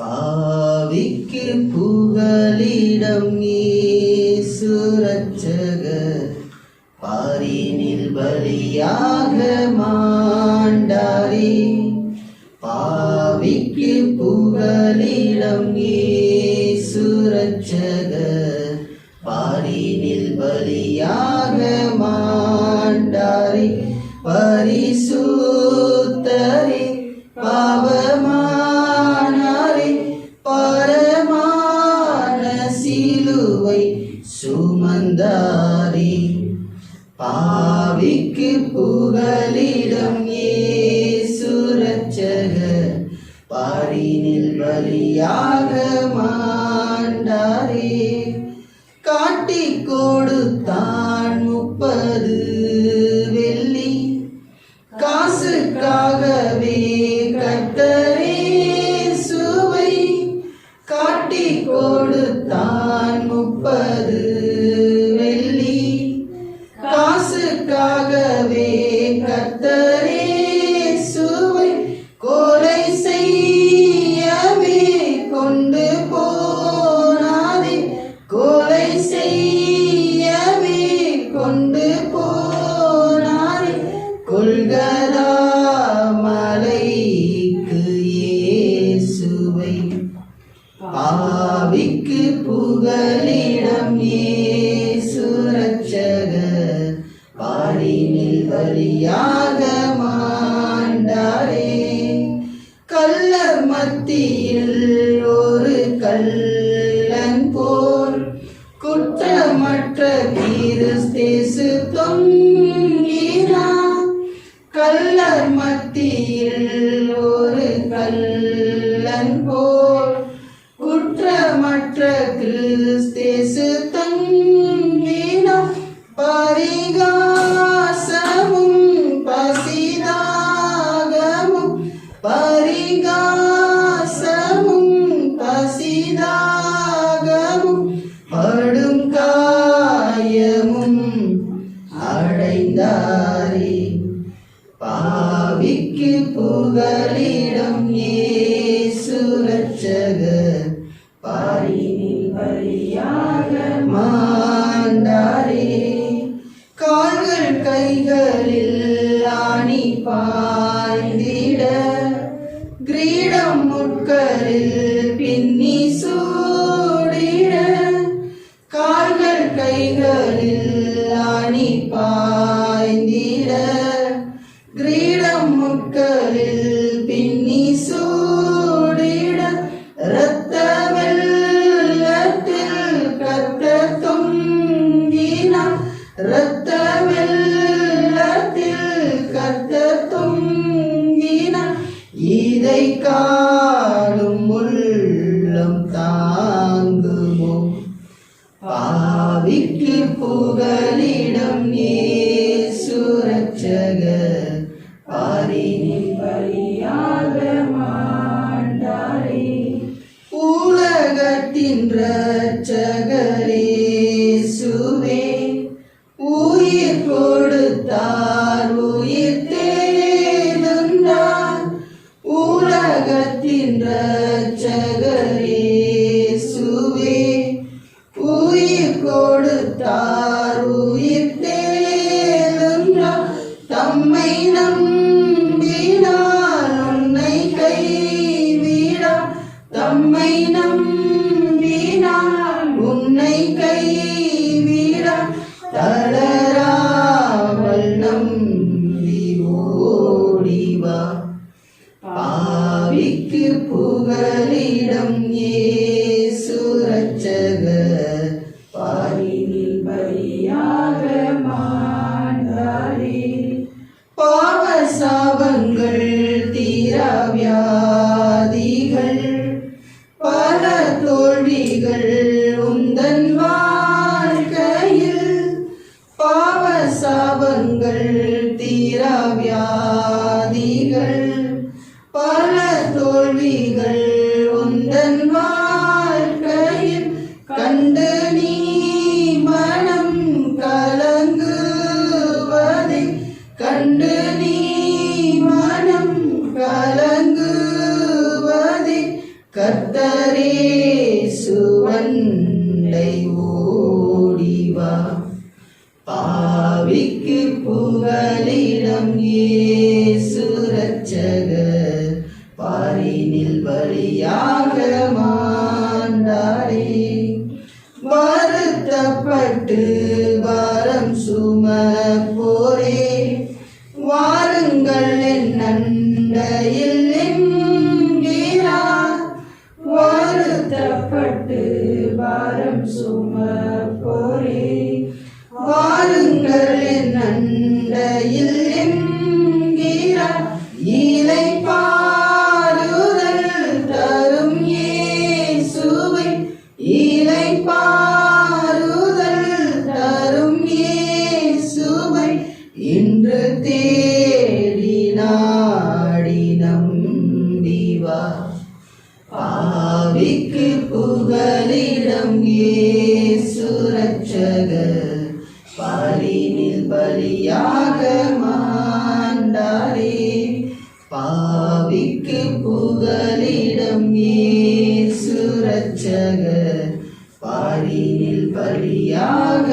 பாவிக்கு புகலிடம் ஈசுரட்சகர் பாரினில் பலியாக மாண்டாரே. பாவிக்கு புகலிடம் ஈசுரட்சகர் பாரினில் பலியாக மாண்டாரே. பரிசுத்தரே சிலுவை சுமந்தாரி பாவிக்கு புகலிடம் ஏசுரட்சக பாரினில் பலியாக மாண்டாரே. காட்டி கொடுத்தான் முப்பது வெள்ளி காசுக்காகவே கட்ட the கள்ளன் போல் குற்றமற்ற கிறிஸ்தேசு தங்கினார் பரிகாசமும் பசிதாகமும் பரிகாசமும் பசிதாகமும் படும் காயமும் அடைந்தாரே. பாவிக்கு புகலிடம் ரட்சகர் காடும் உள்ளம் தாங்குமோ? பாவிக்கு புகலிடம் இயேசு ரட்சகர் பாரினில் பலியாக மாண்டாரே. உலகத்தின் ரட்சகரே சுவே உயிர் கொடுத்தார். உயிர் கொடுத்தார். உயிர் தேர்ந்தார் தம்மை நம்பினார். உன்னை கைவிடா. தம்மை நம்பினார். உன்னை கைவிடா. தளராமல் நம்பி ஓடிவா. பாவிக்கு புகலிடம் ஏ சுரச்சகர் சாபங்கள் சாபங்கள் தீராவியாதிகள் பல தோழிகள் உந்தன் வாழ்க்கையில் பாவ சாபங்கள் தீராவியாதிகள் பல தோல்விகள் உந்தன் வாழ்க்கையில் பலியாக மாண்டாரே. வருத்தப்பட்டு பாரம் போரே வாருங்கள் என் நண்டையில் சுரட்சக பாலினில் பலியாக மாண்டாரே. பாவிக்கு புகலிடம் இயேசு ரட்சகர் பாரினில் பலியாக